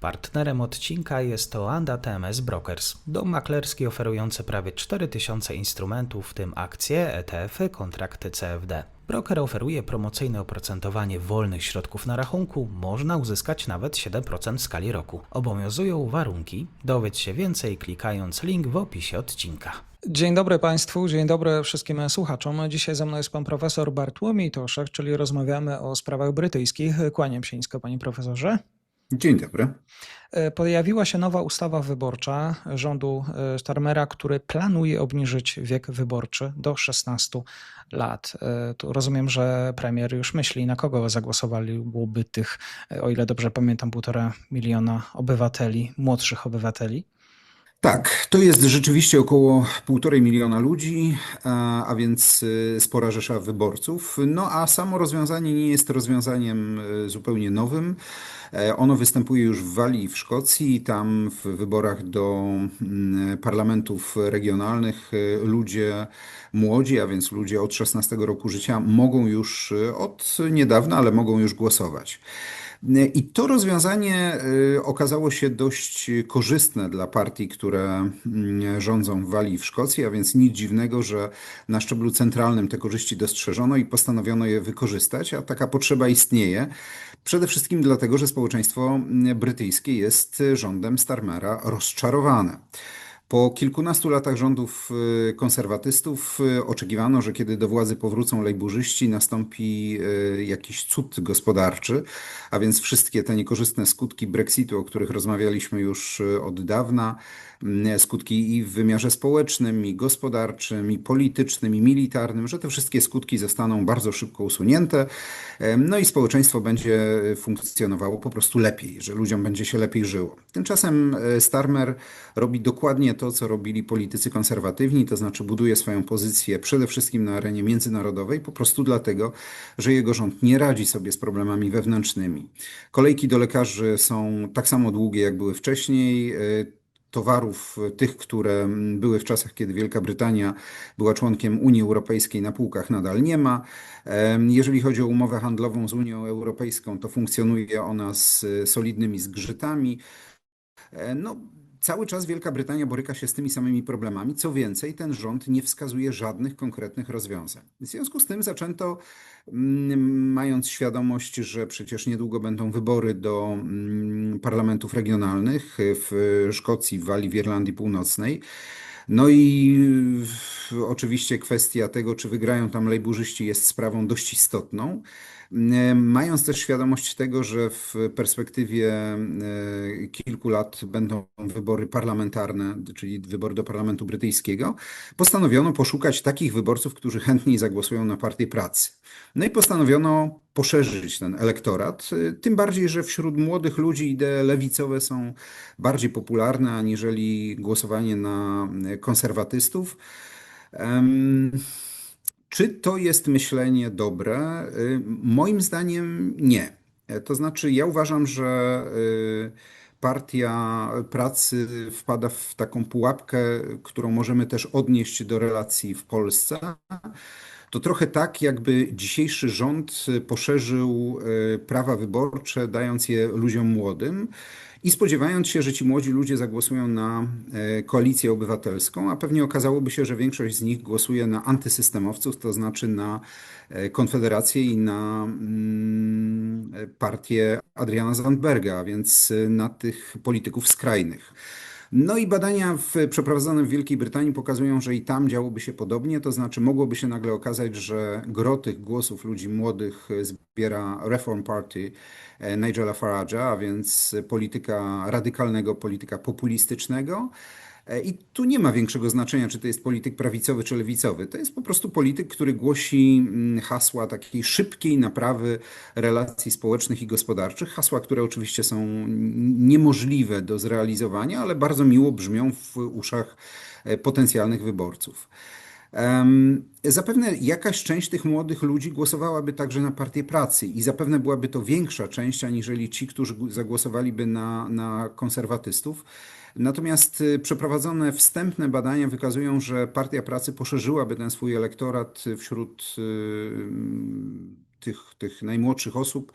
Partnerem odcinka jest to Anda TMS Brokers, dom maklerski oferujący prawie 4000 instrumentów, w tym akcje, ETF-y, kontrakty CFD. Broker oferuje promocyjne oprocentowanie wolnych środków na rachunku, można uzyskać nawet 7% w skali roku. Obowiązują warunki, dowiedz się więcej klikając link w opisie odcinka. Dzień dobry Państwu, dzień dobry wszystkim słuchaczom. Dzisiaj ze mną jest pan profesor Bartłomiej Toszek, czyli rozmawiamy o sprawach brytyjskich. Kłaniam się nisko, panie profesorze. Dzień dobry. E, Pojawiła się nowa ustawa wyborcza rządu e, Starmera, który planuje obniżyć wiek wyborczy do 16 lat. E, Tu rozumiem, że premier już myśli, na kogo zagłosowaliby tych, o ile dobrze pamiętam, półtora miliona obywateli, młodszych obywateli. Tak, to jest rzeczywiście około półtorej miliona ludzi, a, a więc y, spora rzesza wyborców. No a samo rozwiązanie nie jest rozwiązaniem y, zupełnie nowym. E, Ono występuje już w Walii w Szkocji. Tam w wyborach do mm, parlamentów regionalnych y, ludzie młodzi, a więc ludzie od 16 roku życia mogą już od niedawna, ale mogą już głosować. I to rozwiązanie y, okazało się dość korzystne dla partii, które mm, rządzą w Walii w Szkocji, a więc nic dziwnego, że na szczeblu centralnym te korzyści dostrzeżono i postanowiono je wykorzystać, a taka potrzeba istnieje. Przede wszystkim dlatego, że społeczeństwo mm, brytyjskie jest rządem Starmera rozczarowane. Po kilkunastu latach rządów y, konserwatystów y, oczekiwano, że kiedy do władzy powrócą lejburzyści, nastąpi y, jakiś cud gospodarczy, a więc wszystkie te niekorzystne skutki Brexitu, o których rozmawialiśmy już od dawna, skutki i w wymiarze społecznym, i gospodarczym, i politycznym, i militarnym, że te wszystkie skutki zostaną bardzo szybko usunięte, no i społeczeństwo będzie funkcjonowało po prostu lepiej, że ludziom będzie się lepiej żyło. Tymczasem Starmer robi dokładnie to, co robili politycy konserwatywni, to znaczy buduje swoją pozycję przede wszystkim na arenie międzynarodowej, po prostu dlatego, że jego rząd nie radzi sobie z problemami wewnętrznymi. Kolejki do lekarzy są tak samo długie, jak były wcześniej. E, Towarów, e, tych, które były w czasach, kiedy Wielka Brytania była członkiem Unii Europejskiej, na półkach nadal nie ma. Jeżeli chodzi o umowę handlową z Unią Europejską, to funkcjonuje ona z e, solidnymi zgrzytami. No, cały czas Wielka Brytania boryka się z tymi samymi problemami. Co więcej, ten rząd nie wskazuje żadnych konkretnych rozwiązań. W związku z tym zaczęto, mm, mając świadomość, że przecież niedługo będą wybory do mm, parlamentów regionalnych w Szkocji, w Walii, w Irlandii Północnej. No i oczywiście kwestia tego, czy wygrają tam lejburzyści, jest sprawą dość istotną. Mając też świadomość tego, że w perspektywie e, kilku lat będą wybory parlamentarne, czyli wybory do Parlamentu Brytyjskiego, postanowiono poszukać takich wyborców, którzy chętniej zagłosują na Partię Pracy. No i postanowiono poszerzyć ten elektorat, e, tym bardziej, że wśród młodych ludzi idee lewicowe są bardziej popularne aniżeli głosowanie na e, konserwatystów. Czy to jest myślenie dobre? Y, Moim zdaniem nie. E, To znaczy, ja uważam, że y, Partia Pracy wpada w taką pułapkę, którą możemy też odnieść do relacji w Polsce. To trochę tak, jakby dzisiejszy rząd poszerzył y, prawa wyborcze, dając je ludziom młodym i spodziewając się, że ci młodzi ludzie zagłosują na e, koalicję obywatelską, a pewnie okazałoby się, że większość z nich głosuje na antysystemowców, to znaczy na e, Konfederację i na mm, e, partię Adriana Zandberga, więc e, na tych polityków skrajnych. No i badania w, przeprowadzone w Wielkiej Brytanii pokazują, że i tam działoby się podobnie, to znaczy mogłoby się nagle okazać, że gro tych głosów ludzi młodych zbiera Reform Party e, Nigela Farage'a, a więc polityka radykalnego, polityka populistycznego. E, I tu nie ma większego znaczenia, czy to jest polityk prawicowy czy lewicowy. To jest po prostu polityk, który głosi mm, hasła takiej szybkiej naprawy relacji społecznych i gospodarczych. Hasła, które oczywiście są niemożliwe do zrealizowania, ale bardzo miło brzmią w uszach e, potencjalnych wyborców. Zapewne jakaś część tych młodych ludzi głosowałaby także na Partię Pracy i zapewne byłaby to większa część, aniżeli ci, którzy zagłosowaliby na, na konserwatystów. Natomiast y, przeprowadzone wstępne badania wykazują, że Partia Pracy poszerzyłaby ten swój elektorat wśród y, tych, tych najmłodszych osób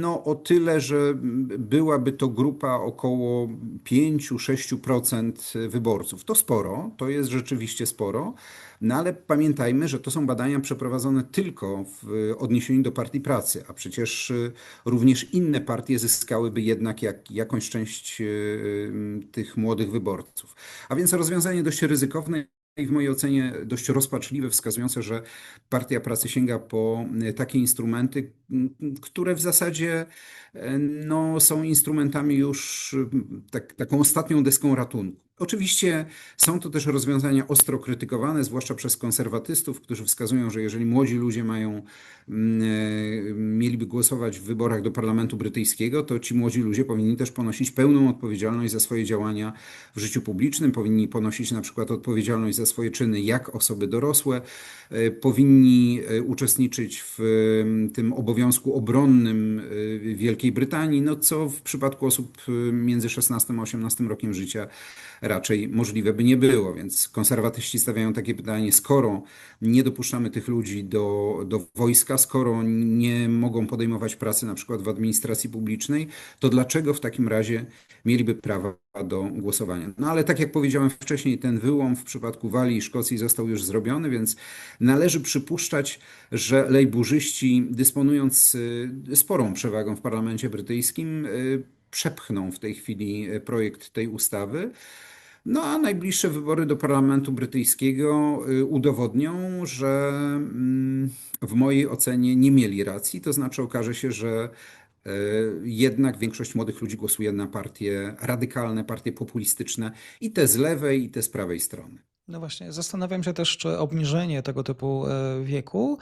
No, o tyle, że byłaby to grupa około 5-6% wyborców. To sporo, to jest rzeczywiście sporo, no ale pamiętajmy, że to są badania przeprowadzone tylko w odniesieniu do Partii Pracy, a przecież y, również inne partie zyskałyby jednak jak, jakąś część y, tych młodych wyborców. A więc rozwiązanie dość ryzykowne. I w mojej ocenie dość rozpaczliwe, wskazujące, że Partia Pracy sięga po e, takie instrumenty, które w zasadzie e, no, są instrumentami już tak, taką ostatnią deską ratunku. Oczywiście są to też rozwiązania ostro krytykowane, zwłaszcza przez konserwatystów, którzy wskazują, że jeżeli młodzi ludzie mają, m, e, mieliby głosować w wyborach do Parlamentu Brytyjskiego, to ci młodzi ludzie powinni też ponosić pełną odpowiedzialność za swoje działania w życiu publicznym, powinni ponosić na przykład odpowiedzialność za swoje czyny jak osoby dorosłe, e, powinni e, uczestniczyć w em, tym obowiązku obronnym Wielkiej Brytanii, no co w przypadku osób między 16 a 18 rokiem życia raczej możliwe by nie było. Więc konserwatyści stawiają takie pytanie, skoro nie dopuszczamy tych ludzi do, do wojska, skoro nie mogą podejmować pracy na przykład w administracji publicznej, to dlaczego w takim razie mieliby prawa do głosowania? No ale tak jak powiedziałem wcześniej, ten wyłom w przypadku Walii i Szkocji został już zrobiony, więc należy przypuszczać, że lejburzyści dysponując y, sporą przewagą w parlamencie brytyjskim, y, przepchną w tej chwili y, projekt tej ustawy. No a najbliższe wybory do Parlamentu Brytyjskiego y, udowodnią, że mm, w mojej ocenie nie mieli racji. To znaczy okaże się, że y, jednak większość młodych ludzi głosuje na partie radykalne, partie populistyczne i te z lewej, i te z prawej strony. No właśnie, zastanawiam się też, czy obniżenie tego typu e, wieku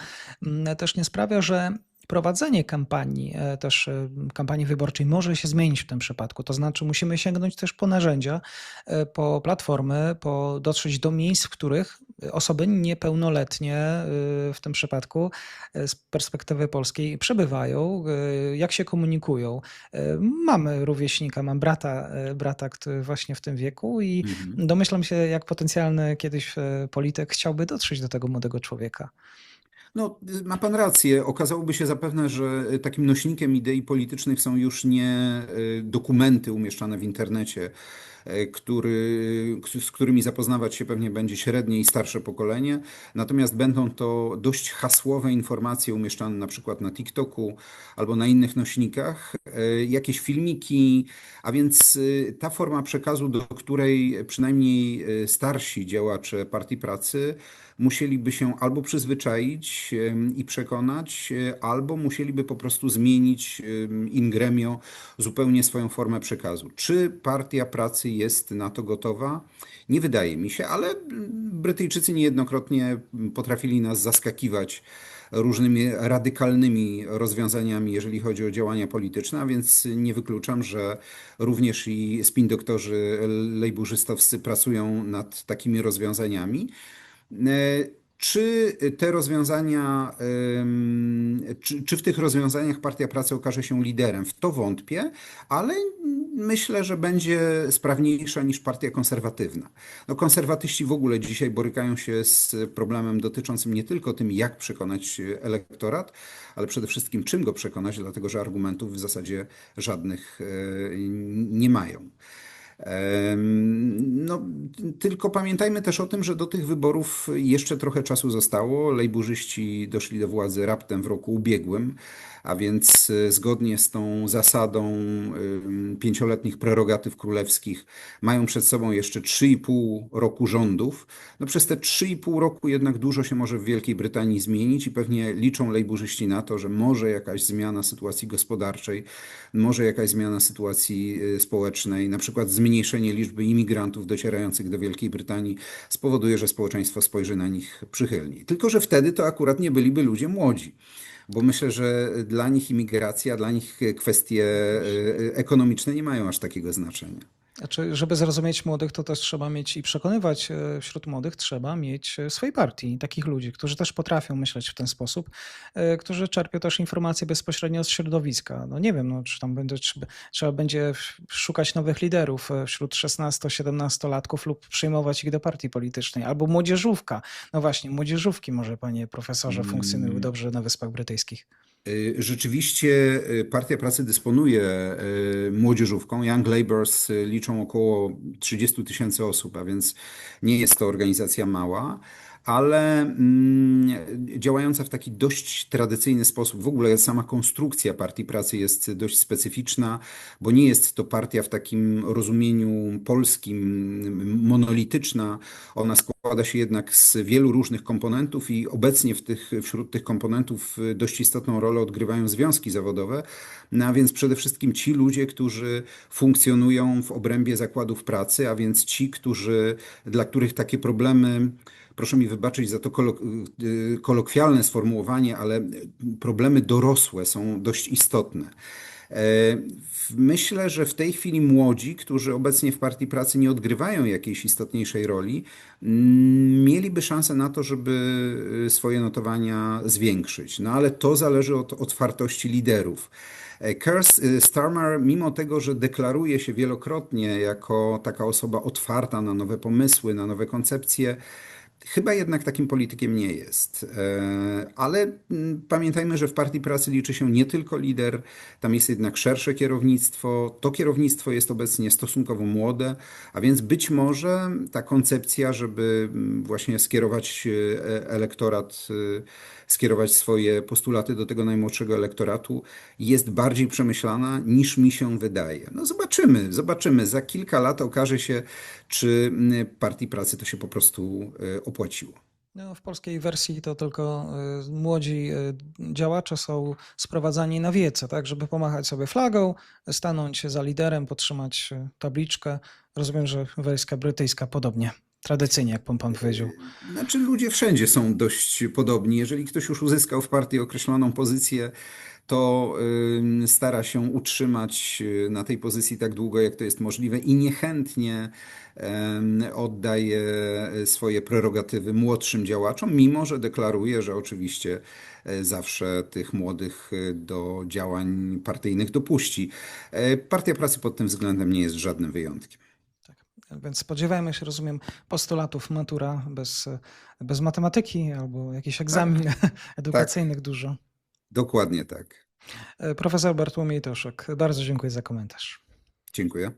mm, też nie sprawia, że prowadzenie kampanii, e, też e, kampanii wyborczej może się zmienić w tym przypadku. To znaczy musimy sięgnąć też po narzędzia, e, po platformy, po dotrzeć do miejsc, w których osoby niepełnoletnie w tym przypadku z perspektywy polskiej przebywają, jak się komunikują. Mamy rówieśnika, mam brata, brata, który właśnie w tym wieku i Mhm. domyślam się, jak potencjalny kiedyś polityk chciałby dotrzeć do tego młodego człowieka. No, ma pan rację. Okazałoby się zapewne, że y, takim nośnikiem idei politycznych są już nie y, dokumenty umieszczane w internecie, y, który, z którymi zapoznawać się pewnie będzie średnie i starsze pokolenie. Natomiast będą to dość hasłowe informacje umieszczane na przykład na TikToku albo na innych nośnikach, jakieś filmiki, a więc ta forma przekazu, do której przynajmniej starsi działacze Partii Pracy musieliby się albo przyzwyczaić i przekonać, e, albo musieliby po prostu zmienić in gremio zupełnie swoją formę przekazu. Czy Partia Pracy jest na to gotowa? Nie wydaje mi się, ale mm, Brytyjczycy niejednokrotnie potrafili nas zaskakiwać różnymi radykalnymi rozwiązaniami, jeżeli chodzi o działania polityczne, a więc nie wykluczam, że również i spin doktorzy lejburzystowscy pracują nad takimi rozwiązaniami. E, Czy te rozwiązania, czy, czy w tych rozwiązaniach Partia Pracy okaże się liderem? W to wątpię, ale myślę, że będzie sprawniejsza niż partia konserwatywna. No, konserwatyści w ogóle dzisiaj borykają się z problemem dotyczącym nie tylko tym, jak przekonać elektorat, ale przede wszystkim czym go przekonać, dlatego że argumentów w zasadzie żadnych e, nie mają. No, tylko pamiętajmy też o tym, że do tych wyborów jeszcze trochę czasu zostało. Lejburzyści doszli do władzy raptem w roku ubiegłym, a więc e, zgodnie z tą zasadą pięcioletnich prerogatyw królewskich mają przed sobą jeszcze 3,5 roku rządów. No, przez te 3,5 roku jednak dużo się może w Wielkiej Brytanii zmienić i pewnie liczą lejburzyści na to, że może jakaś zmiana sytuacji gospodarczej, może jakaś zmiana sytuacji e, społecznej, na przykład zmniejszenie liczby imigrantów docierających do Wielkiej Brytanii spowoduje, że społeczeństwo spojrzy na nich przychylniej. Tylko, że wtedy to akurat nie byliby ludzie młodzi. Bo myślę, że dla nich imigracja, dla nich kwestie e, ekonomiczne nie mają aż takiego znaczenia. Znaczy, żeby zrozumieć młodych, to też trzeba mieć i przekonywać e, wśród młodych, trzeba mieć e, swojej partii, takich ludzi, którzy też potrafią myśleć w ten sposób, e, którzy czerpią też informacje bezpośrednio z środowiska. No nie wiem, no, czy tam będzie, trzeba, trzeba będzie szukać nowych liderów wśród 16-17-latków lub przyjmować ich do partii politycznej, albo młodzieżówka. No właśnie, młodzieżówki może, panie profesorze, funkcjonują Mm. dobrze na Wyspach Brytyjskich. Y, Rzeczywiście y, Partia Pracy dysponuje y, młodzieżówką. Young Labours liczą około 30 tysięcy osób, a więc nie jest to organizacja mała, ale mm, działająca w taki dość tradycyjny sposób. W ogóle sama konstrukcja Partii Pracy jest dość specyficzna, bo nie jest to partia w takim rozumieniu polskim, monolityczna. Ona składa się jednak z wielu różnych komponentów i obecnie w tych, wśród tych komponentów dość istotną rolę odgrywają związki zawodowe, no a więc przede wszystkim ci ludzie, którzy funkcjonują w obrębie zakładów pracy, a więc ci, którzy, dla których takie problemy proszę mi wybaczyć za to kolok- y, kolokwialne sformułowanie, ale problemy dorosłe są dość istotne. E, Myślę, że w tej chwili młodzi, którzy obecnie w Partii Pracy nie odgrywają jakiejś istotniejszej roli, mm, mieliby szansę na to, żeby y, swoje notowania zwiększyć. No ale to zależy od otwartości liderów. E, Keir y, Starmer, mimo tego, że deklaruje się wielokrotnie jako taka osoba otwarta na nowe pomysły, na nowe koncepcje, Chyba jednak takim politykiem nie jest. E, Ale mm, pamiętajmy, że w Partii Pracy liczy się nie tylko lider, tam jest jednak szersze kierownictwo. To kierownictwo jest obecnie stosunkowo młode, a więc być może ta koncepcja, żeby mm, właśnie skierować e, elektorat, e, skierować swoje postulaty do tego najmłodszego elektoratu, jest bardziej przemyślana niż mi się wydaje. No zobaczymy, zobaczymy. Za kilka lat okaże się, czy mm, Partii Pracy to się po prostu opłaciło. No, w polskiej wersji to tylko y, młodzi y, działacze są sprowadzani na wiece, tak, żeby pomachać sobie flagą, stanąć za liderem, podtrzymać y, tabliczkę. Rozumiem, że wersja brytyjska podobnie, tradycyjnie, jak pan, pan powiedział. Znaczy, ludzie wszędzie są dość podobni. Jeżeli ktoś już uzyskał w partii określoną pozycję, to stara się utrzymać y, na tej pozycji tak długo, jak to jest możliwe i niechętnie oddaje y, swoje prerogatywy młodszym działaczom, mimo że deklaruje, że oczywiście e, zawsze tych młodych y, do działań partyjnych dopuści. E, Partia Pracy pod tym względem nie jest żadnym wyjątkiem. Więc spodziewajmy się, rozumiem, postulatów matura bez, bez matematyki albo jakichś egzamin edukacyjnych dużo. Dokładnie tak. E, Profesor Bartłomiej Toszek, bardzo dziękuję za komentarz. Dziękuję.